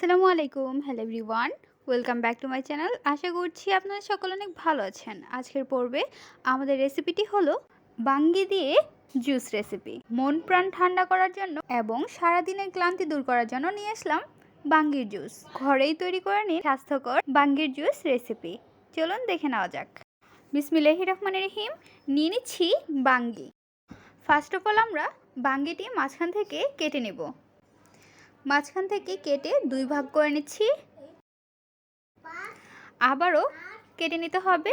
আসসালামু আলাইকুম। Hello everyone welcome back to my channel আশা করছি আপনারা সকলে অনেক ভালো আছেন। আজকের পর্বে আমাদের রেসিপিটি হলো বাঙ্গি দিয়ে জুস রেসিপি মন প্রাণ ঠান্ডা করার জন্য এবং সারাদিনের ক্লান্তি দূর করার জন্য নিয়ে আসলাম বাঙ্গির জুস ঘরেই তৈরি করে নিন স্বাস্থ্যকর বাঙ্গির জুস রেসিপি চলুন দেখে নেওয়া যাক। বিসমিল্লাহি রহমান রহিম, নিয়ে নিচ্ছি বাঙ্গি। ফার্স্ট অফ অল আমরা বাঙ্গিটি মাঝখান থেকে কেটে নেব। মাঝখান থেকে কেটে দুই ভাগ করে নিচ্ছি। আবারও কেটে নিতে হবে।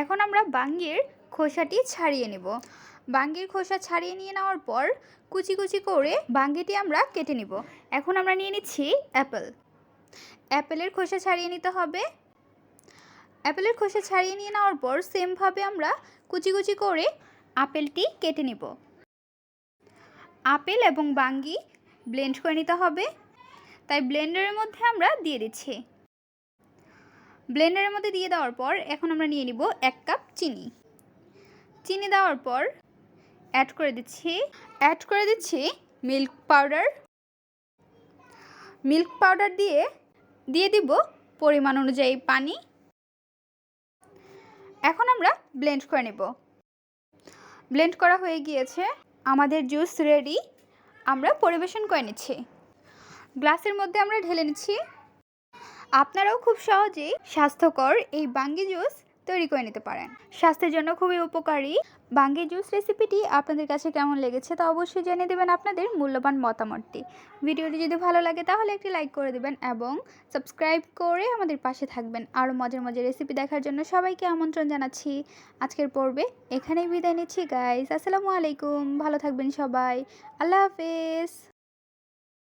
এখন আমরা বাঙ্গির খোসাটি ছাড়িয়ে নেব। বাঙ্গির খোসা ছাড়িয়ে নিয়ে নেওয়ার পর কুচি কুচি করে বাঙ্গিটি আমরা কেটে নিব। এখন আমরা নিয়ে নিচ্ছি অ্যাপেল। অ্যাপেলের খোসা ছাড়িয়ে নিতে হবে। অ্যাপেলের খোসা ছাড়িয়ে নিয়ে নেওয়ার পর সেমভাবে আমরা কুচি কুচি করে আপেলটি কেটে নিব। আপেল এবং বাঙ্গি ব্লেন্ড করে নিতে হবে। তাই ব্লেন্ডারের মধ্যে আমরা দিয়ে দিচ্ছি। ব্লেন্ডারের মধ্যে দিয়ে দেওয়ার পর এখন আমরা নিয়ে নিব এক কাপ চিনি। চিনি দেওয়ার পর অ্যাড করে দিচ্ছি অ্যাড করে দিচ্ছি মিল্ক পাউডার মিল্ক পাউডার দিয়ে দিয়ে দিব পরিমাণ অনুযায়ী পানি। এখন আমরা ব্লেন্ড করে নেব। ব্লেন্ড করা হয়ে গিয়েছে। আমাদের জুস রেডি আমরা পরিবেশন করে নিচ্ছি। গ্লাসের মধ্যে আমরা ঢেলে নিচ্ছি। আপনারাও খুব সহজেই স্বাস্থ্যকর এই বাঙ্গি জুস তৈরি করে নিতে পারেন। স্বাস্থ্যের জন্য খুবই উপকারী। বাঙ্গি জুস রেসিপিটি আপনাদের কাছে কেমন লেগেছে তা অবশ্যই জানিয়ে দেবেন আপনাদের মূল্যবান মতামতটি। ভিডিওটি যদি ভালো লাগে তাহলে একটি লাইক করে দেবেন এবং সাবস্ক্রাইব করে আমাদের পাশে থাকবেন। আরও মজার মজার রেসিপি দেখার জন্য সবাইকে আমন্ত্রণ জানাচ্ছি। আজকের পর্বে এখানেই বিদায় নিচ্ছি গাইস আসসালামু আলাইকুম। ভালো থাকবেন সবাই। আল্লাহ হাফেজ।